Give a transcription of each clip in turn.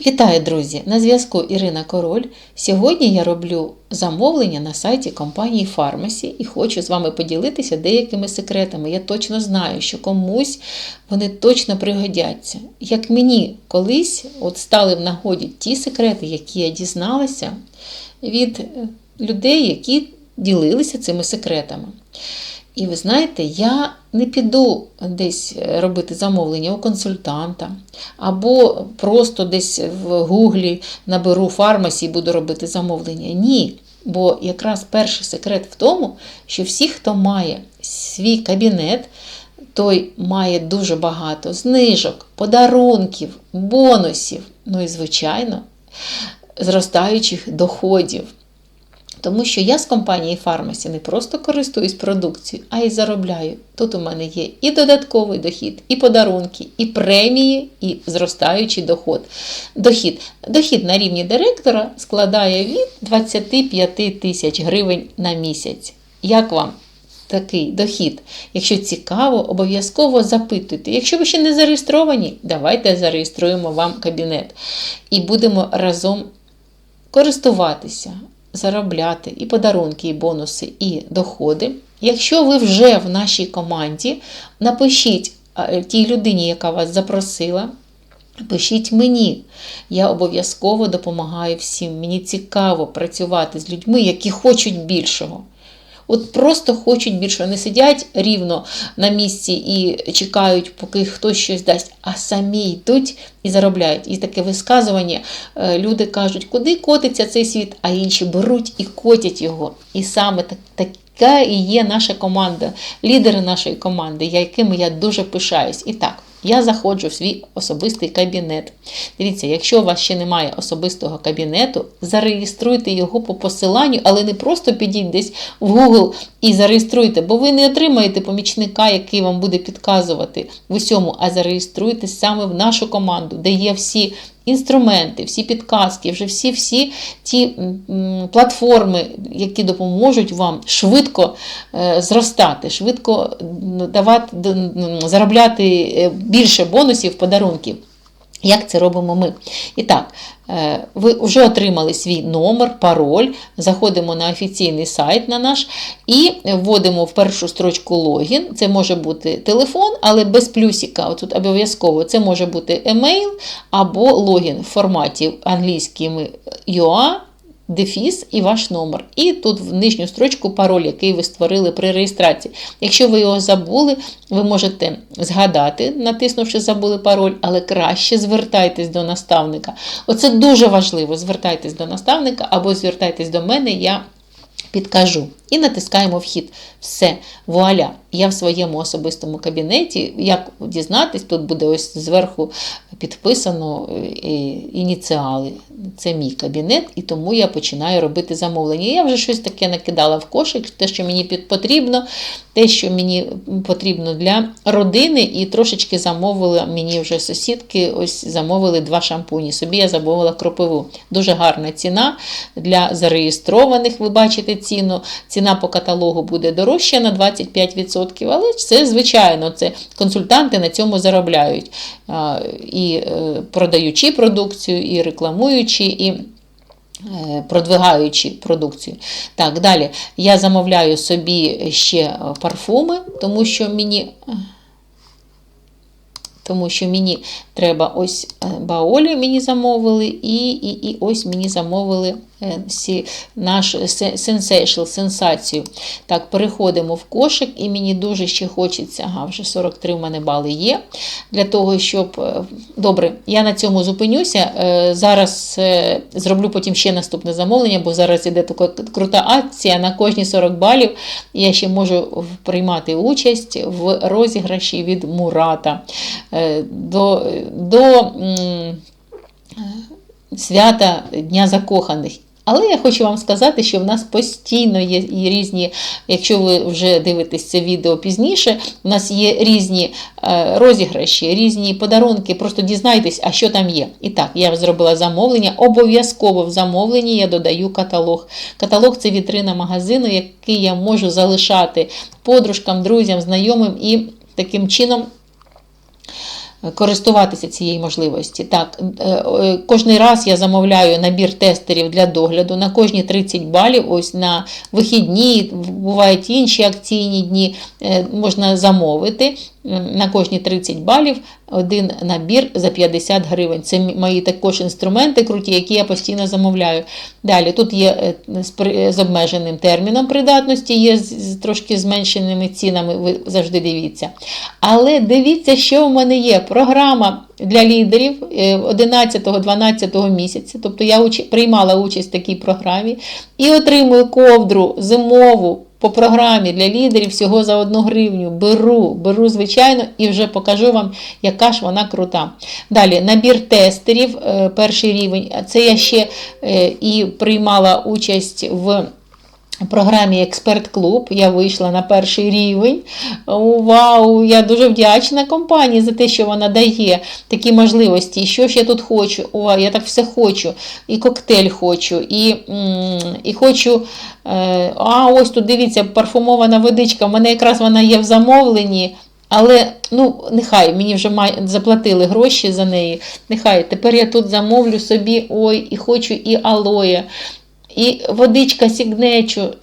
Вітаю, друзі! На зв'язку Ірина Король. Сьогодні я роблю замовлення на сайті компанії Pharmacy і хочу з вами поділитися деякими секретами. Я точно знаю, що комусь вони точно пригодяться. Як мені колись от стали в нагоді ті секрети, які я дізналася від е, людей, які ділилися цими секретами. І ви знаєте, я не піду десь робити замовлення у консультанта, або просто десь в Гуглі наберу фармасі і буду робити замовлення. Ні. Бо якраз перший секрет в тому, що всі, хто має свій кабінет, той має дуже багато знижок, подарунків, бонусів, ну і, звичайно, зростаючих доходів. Тому що я з компанії Фармасі не просто користуюсь продукцією, а й заробляю. Тут у мене є і додатковий дохід, і подарунки, і премії, і зростаючий доход. Дохід Дохід на рівні директора складає від 25 тисяч гривень на місяць. Як вам? Такий дохід. Якщо цікаво, обов'язково запитуйте. Якщо ви ще не зареєстровані, давайте зареєструємо вам кабінет і будемо разом користуватися заробляти і подарунки, і бонуси, і доходи. Якщо ви вже в нашій команді, напишіть тій людині, яка вас запросила. Пишіть мені, я обов'язково допомагаю всім. Мені цікаво працювати з людьми, які хочуть більшого. От просто хочуть більше, не сидять рівно на місці і чекають, поки хтось щось дасть, а самі йдуть і заробляють. І таке висказування е, люди кажуть, куди котиться цей світ, а інші беруть і котять його. І саме так, така і є наша команда, лідери нашої команди, якими я дуже пишаюсь. І так. Я заходжу в свій особистий кабінет. Дивіться, якщо у вас ще немає особистого кабінету, зареєструйте його по посиланню, але не просто підіть десь в Google і зареєструйте, бо ви не отримаєте помічника, який вам буде підказувати в усьому, а зареєструйте саме в нашу команду, де є всі інструменти, всі підказки, вже всі-всі ті платформи, які допоможуть вам швидко е, зростати, швидко давати, заробляти е, більше бонусів, подарунків. Як це робимо ми? І так, е, ви вже отримали свій номер, пароль, заходимо на офіційний сайт на наш і вводимо в першу строчку логін. Це може бути телефон, але без плюсика. Тут обов'язково це може бути емейл або логін в форматі англійськими UA дефіс і ваш номер. І тут в нижню строчку пароль, який ви створили при реєстрації. Якщо ви його забули, ви можете згадати, натиснувши забули пароль, але краще звертайтесь до наставника. Оце дуже важливо. Звертайтесь до наставника або звертайтесь до мене. я Підкажу. І натискаємо вхід. Все, вуаля! Я в своєму особистому кабінеті. Як дізнатись, тут буде ось зверху підписано е, ініціали. Це мій кабінет, і тому я починаю робити замовлення. Я вже щось таке накидала в кошик, те, що мені потрібно, те, що мені потрібно для родини, і трошечки замовила мені вже сусідки, ось замовили два шампуні. Собі я замовила кропиву. Дуже гарна ціна для зареєстрованих, ви бачите ціну. Ціна по каталогу буде дорожча на 25%, але це, звичайно, це консультанти на цьому заробляють. І е, продаючи продукцію, і рекламуючи, і продвигаючи продукцію. Так, далі я замовляю собі ще парфуми, тому що мені. Тому що мені треба ось е, баолі мені замовили, і і, і ось мені замовили Е, наш сенсейшл, сенсацію. Так, переходимо в кошик, і мені дуже ще хочеться, ага, вже 43 в мене бали є. Для того, щоб. Е, добре, я на цьому зупинюся. Е, зараз зроблю потім ще наступне замовлення, бо зараз іде така крута акція на кожні 40 балів. Я ще можу приймати участь в розіграші від Мурата. До, до Свята Дня Закоханих. Але я хочу вам сказати, що в нас постійно є і різні, якщо ви вже дивитесь це відео пізніше, у нас є різні е, розіграші, різні подарунки. Просто дізнайтесь, а що там є. І так, я зробила замовлення. Обов'язково в замовленні я додаю каталог. Каталог це вітрина магазину, який я можу залишати подружкам, друзям, знайомим і таким чином. Користуватися цією можливості. Так, е, е, кожний раз я замовляю набір тестерів для догляду на кожні 30 балів. Ось на вихідні, бувають інші акційні дні, е, можна замовити на кожні 30 балів один набір за 50 гривень. Це мої також інструменти круті, які я постійно замовляю. Далі тут є з обмеженим терміном придатності, є з трошки зменшеними цінами, ви завжди дивіться. Але дивіться, що в мене є. Програма для лідерів 11-12 місяця. Тобто я приймала участь в такій програмі і отримую ковдру зимову по програмі для лідерів всього за 1 гривню. Беру, беру, звичайно, і вже покажу вам, яка ж вона крута. Далі набір тестерів, е, перший рівень. Це я ще е, і приймала участь в. Програмі Експерт Клуб я вийшла на перший рівень. Вау! Я дуже вдячна компанії за те, що вона дає такі можливості. І що ж я тут хочу? О, я так все хочу. І коктейль хочу, і і хочу. Е, а ось тут дивіться, парфумована водичка. У мене якраз вона є в замовленні. Але ну, нехай мені вже заплатили гроші за неї. Нехай тепер я тут замовлю собі ой, і хочу і алоє. І водичка Сігнечу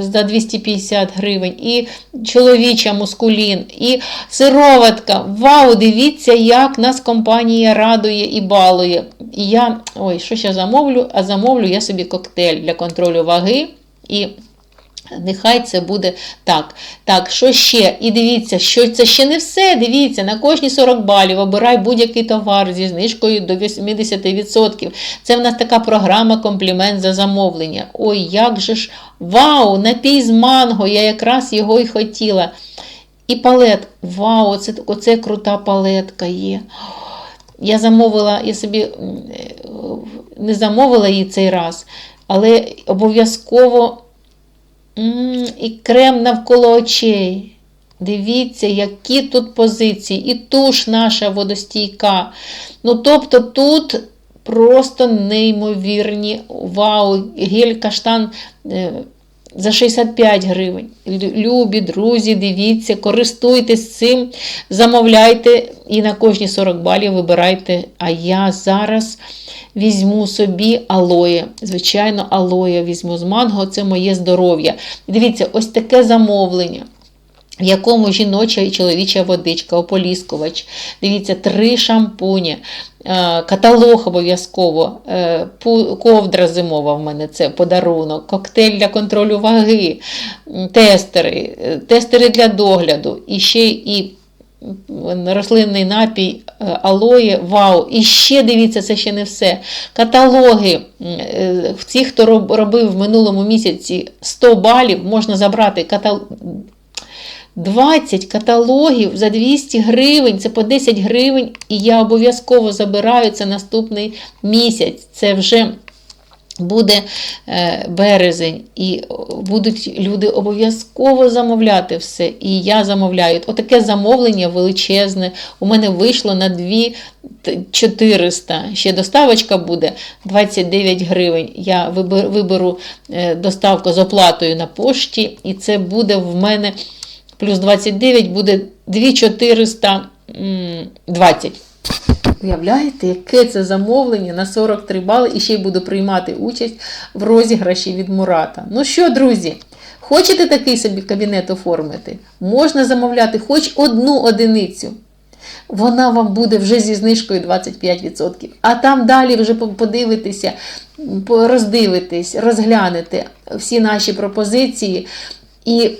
за 250 гривень, і чоловіча мускулін, і сироватка. Вау, дивіться, як нас компанія радує і балує. І я, ой, що ще замовлю? А замовлю я собі коктейль для контролю ваги. і Нехай це буде так. Так, що ще? І дивіться, що це ще не все. Дивіться, на кожні 40 балів обирай будь-який товар зі знижкою до 80%. Це в нас така програма комплімент за замовлення. Ой, як же ж! Вау! Напій з манго! Я якраз його і хотіла. І палет. Вау, оце, оце крута палетка є. Я замовила, я собі не замовила її цей раз, але обов'язково. І крем навколо очей. Дивіться, які тут позиції. І туш наша водостійка. Ну, тобто тут просто неймовірні. Вау, гель каштан е, за 65 гривень. Любі, друзі, дивіться, користуйтесь цим, замовляйте і на кожні 40 балів вибирайте. А я зараз візьму собі алоє. Звичайно, алоє візьму з манго, це моє здоров'я. Дивіться, ось таке замовлення. В якому жіноча і чоловіча водичка, ополіскувач. Дивіться, три шампуні, е, каталог обов'язково, е, ковдра зимова в мене це подарунок, коктейль для контролю ваги, тестери, е, тестери для догляду, і ще і рослинний напій, алоє, вау. І ще дивіться, це ще не все. Каталоги. Ті, хто робив в минулому місяці 100 балів, можна забрати. 20 каталогів за 200 гривень, це по 10 гривень, і я обов'язково забираю це наступний місяць. Це вже Буде е, березень, і будуть люди обов'язково замовляти все. І я замовляю. Отаке замовлення величезне. У мене вийшло на 2400. Ще доставочка буде 29 гривень. Я виберу е, доставку з оплатою на пошті, і це буде в мене плюс 29 буде 2420. Уявляєте, яке це замовлення на 43 бали і ще й буду приймати участь в розіграші від Мурата. Ну що, друзі, хочете такий собі кабінет оформити? Можна замовляти хоч одну одиницю. Вона вам буде вже зі знижкою 25%. А там далі вже подивитеся, роздивитесь, розглянете всі наші пропозиції. І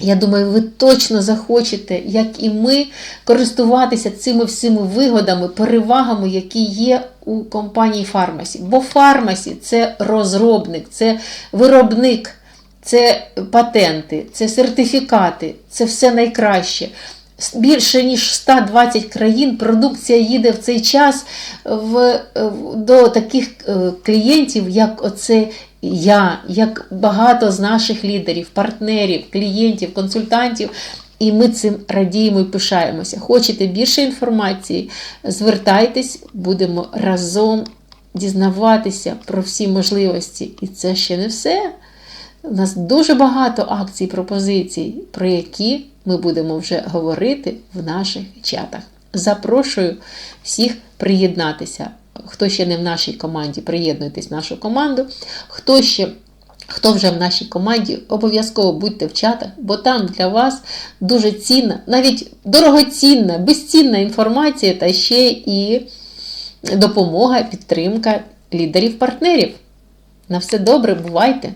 я думаю, ви точно захочете, як і ми, користуватися цими всіми вигодами, перевагами, які є у компанії Фармасі. Бо Фармасі це розробник, це виробник, це патенти, це сертифікати, це все найкраще. Більше ніж 120 країн продукція їде в цей час в, до таких е, клієнтів, як оце я, як багато з наших лідерів, партнерів, клієнтів, консультантів. І ми цим радіємо і пишаємося. Хочете більше інформації? Звертайтесь, будемо разом дізнаватися про всі можливості. І це ще не все. У нас дуже багато акцій, пропозицій, про які ми будемо вже говорити в наших чатах. Запрошую всіх приєднатися. Хто ще не в нашій команді, приєднуйтесь в нашу команду. Хто ще Хто вже в нашій команді, обов'язково будьте в чатах, бо там для вас дуже цінна, навіть дорогоцінна, безцінна інформація та ще і допомога, підтримка лідерів-партнерів. На все добре, бувайте!